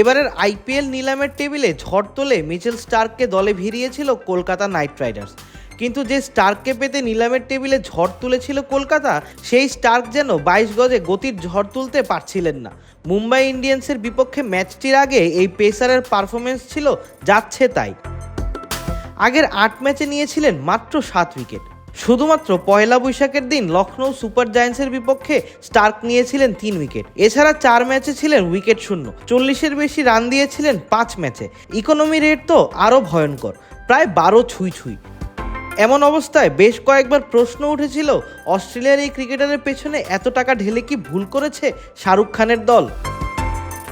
এবারের আইপিএল নিলামের টেবিলে ঝড় তোলে মিচেল স্টার্ককে দলে ভিড়িয়েছিল কলকাতা নাইট রাইডার্স। কিন্তু যে স্টার্ককে পেতে নিলামের টেবিলে ঝড় তুলেছিল কলকাতা, সেই স্টার্ক যেন বাইশ গজে গতির ঝড় তুলতে পারছিলেন না। মুম্বাই ইন্ডিয়ান্সের বিপক্ষে ম্যাচটির আগে এই পেসারের পারফরমেন্স ছিল, যাচ্ছে তাই। আগের আট ম্যাচে নিয়েছিলেন মাত্র সাত উইকেট। শুধুমাত্র পয়লা বৈশাখের দিন লখনৌ সুপার জায়ান্টসের বিপক্ষে স্টার্ক নিয়েছিলেন তিন উইকেট। এছাড়া চার ম্যাচে ছিলেন উইকেট শূন্য। চল্লিশের বেশি রান দিয়েছিলেন পাঁচ ম্যাচে। ইকোনমি রেট তো আরও ভয়ঙ্কর। প্রায় বারো ছুঁই ছুঁই। এমন অবস্থায় বেশ কয়েকবার প্রশ্ন উঠেছিল, অস্ট্রেলিয়ার এই ক্রিকেটারের পেছনে এত টাকা ঢেলে কি ভুল করেছে শাহরুখ খানের দল?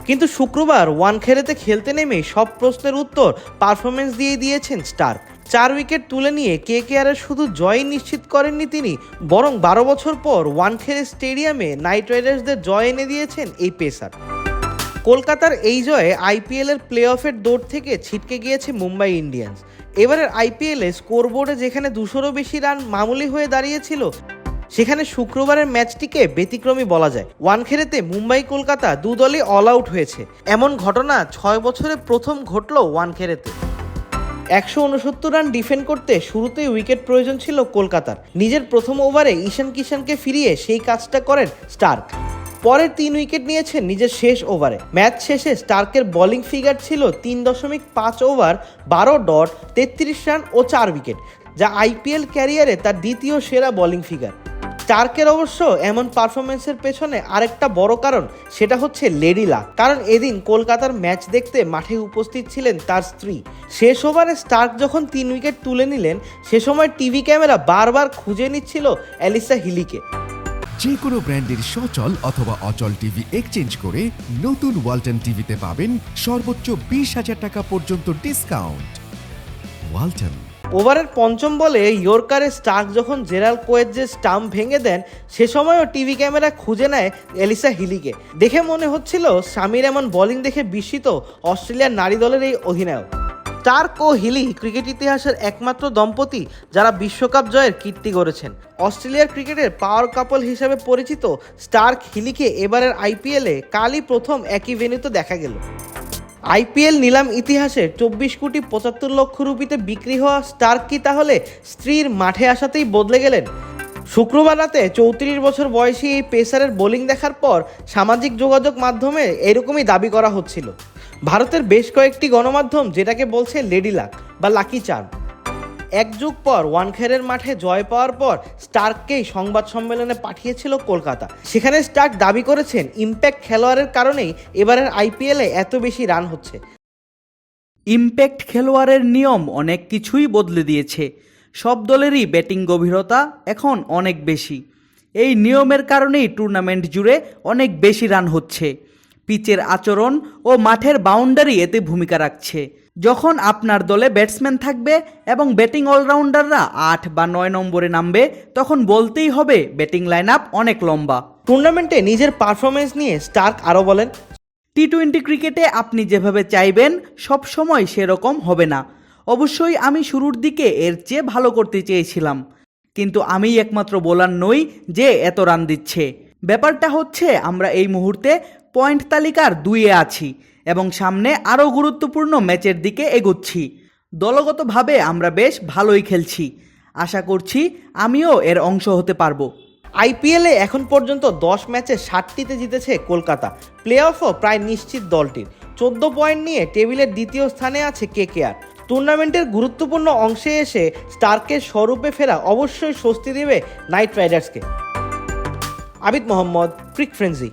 কিন্তু শুক্রবার ওয়ানখেড়েতে খেলতে নেমে সব প্রশ্নের উত্তর পারফরমেন্স দিয়ে দিয়েছেন স্টার্ক। চার উইকেট তুলে নিয়ে কে কে আর শুধু জয় নিশ্চিত করেননি তিনি, বরং বারো বছর পর ওয়ানখেড়ে স্টেডিয়ামে নাইট রাইডার্সদের জয় এনে দিয়েছেন এই পেসার। কলকাতার এই জয়ে আইপিএলের প্লে অফের দৌড় থেকে ছিটকে গিয়েছে মুম্বাই ইন্ডিয়ান্স। এবারের আইপিএলে স্কোরবোর্ডে যেখানে দুশোরও বেশি রান মামুলি হয়ে দাঁড়িয়েছিল, সেখানে শুক্রবারের ম্যাচটিকে ব্যতিক্রমী বলা যায়। ওয়ানখেড়েতে মুম্বাই কলকাতা দু দলই অল আউট হয়েছে। এমন ঘটনা ছয় বছরে প্রথম ঘটল ওয়ানখেড়েতে। একশো উনসত্তর রান ডিফেন্ড করতে শুরুতেই উইকেট প্রয়োজন ছিল কলকাতার। নিজের প্রথম ওভারে ঈশান কিষানকে ফিরিয়ে সেই কাজটা করেন স্টার্ক। পরে তিন উইকেট নিয়েছেন নিজের শেষ ওভারে ম্যাচ শেষে স্টার্কের বোলিং ফিগার ছিল তিন দশমিক পাঁচ ওভার বারো ডট তেত্রিশ রান ও চার উইকেট যা আইপিএল ক্যারিয়ারে তার দ্বিতীয় সেরা বোলিং ফিগার স্টার্কের অবশ্য এমন পারফরমেন্সের পেছনে আরেকটা বড় কারণ, সেটা হচ্ছে লেডি লাক। কারণ এদিন কলকাতার ম্যাচ দেখতে মাঠে উপস্থিত ছিলেন তার স্ত্রী। শেষ ওভারে স্টার্ক যখন তিন উইকেট তুলে নিলেন, সে সময় টিভি ক্যামেরা বারবার খুঁজে নিচ্ছিল অ্যালিসা হিলিকে। যে কোনো ব্র্যান্ডের সচল অথবা অচল টিভি এক্সচেঞ্জ করে নতুন ওয়ালটন টিভিতে পাবেন সর্বোচ্চ বিশ হাজার টাকা পর্যন্ত ডিসকাউন্ট ওয়ালটন। ওভারের পঞ্চম বলে ইয়র্কারে স্টার্ক যখন জেরাল কোয়েজের স্টাম্প ভেঙে দেন, সে সময়ও টিভি ক্যামেরা খুঁজে নেয় এলিসা হিলিকে। দেখে মনে হচ্ছিল স্বামীর এমন বোলিং দেখে বিস্মিত অস্ট্রেলিয়ার নারী দলের এই অধিনায়ক। স্টার্ক ও হিলি ক্রিকেট ইতিহাসের একমাত্র দম্পতি যারা বিশ্বকাপ জয়ের কীর্তি গড়েছেন। অস্ট্রেলিয়ার ক্রিকেটের পাওয়ার কাপল হিসেবে পরিচিত স্টার্ক হিলিকে এবারের আইপিএলে কালই প্রথম একই ভেন্যুতে দেখা গেল। আইপিএল নিলাম ইতিহাসে চব্বিশ কোটি পঁচাত্তর লক্ষ রুপিতে বিক্রি হওয়া স্টার্ক কি তাহলে? স্ত্রীর মাঠে আসাতেই বদলে গেলেন। শুক্রবার রাতে চৌত্রিশ বছর বয়সী এই পেসারের বোলিং দেখার পর সামাজিক যোগাযোগ মাধ্যমে এরকমই দাবি করা হচ্ছিল। ভারতের বেশ কয়েকটি গণমাধ্যম যেটাকে বলছে লেডি লাক বা লাকি চার্ম। এক যুগ পর ওয়ানখেরের মাঠে জয় পাওয়ার পর স্টার্ককেই সংবাদ সম্মেলনে পাঠিয়েছিল কলকাতা। সেখানে স্টার্ক দাবি করেছেন, ইম্প্যাক্ট খেলোয়াড়ের কারণেই এবারের আইপিএলে এত বেশি রান হচ্ছে। ইম্প্যাক্ট খেলোয়াড়ের নিয়ম অনেক কিছুই বদলে দিয়েছে। সব দলেরই ব্যাটিং গভীরতা এখন অনেক বেশি। এই নিয়মের কারণেই টুর্নামেন্ট জুড়ে অনেক বেশি রান হচ্ছে। পিচের আচরণ ও মাঠের বাউন্ডারি এতে ভূমিকা রাখছে। যখন আপনার দলে ব্যাটসম্যান থাকবে এবং ব্যাটিং অলরাউন্ডাররা আট বা নয় নম্বরে নামবে তখন বলতেই হবে ব্যাটিং লাইন আপ অনেক লম্বা। টুর্নামেন্টে নিজের পারফরমেন্স নিয়ে স্টার্ক আরও বলেন। টি টোয়েন্টি ক্রিকেটে আপনি যেভাবে চাইবেন সব সময় সেরকম হবে না। অবশ্যই আমি শুরুর দিকে এর চেয়ে ভালো করতে চেয়েছিলাম। কিন্তু আমি একমাত্র বোলার নই যে এত রান দিচ্ছে। ব্যাপারটা হচ্ছে আমরা এই মুহূর্তে পয়েন্ট তালিকার দুইয়ে আছি। এবং সামনে আরও গুরুত্বপূর্ণ ম্যাচের দিকে এগোচ্ছি। দলগতভাবে আমরা বেশ ভালোই খেলছি। আশা করছি আমিও এর অংশ হতে পারব। আইপিএলে এখন পর্যন্ত দশ ম্যাচে ষাটটিতে জিতেছে কলকাতা। প্লে অফও প্রায় নিশ্চিত দলটির। চোদ্দ পয়েন্ট নিয়ে টেবিলের দ্বিতীয় স্থানে আছে কে কেকেআর। টুর্নামেন্টের গুরুত্বপূর্ণ অংশে এসে স্টার্কের স্বরূপে ফেরা অবশ্যই স্বস্তি দেবে night রাইডার্সকে। Abid Mohammad, cric frenzy.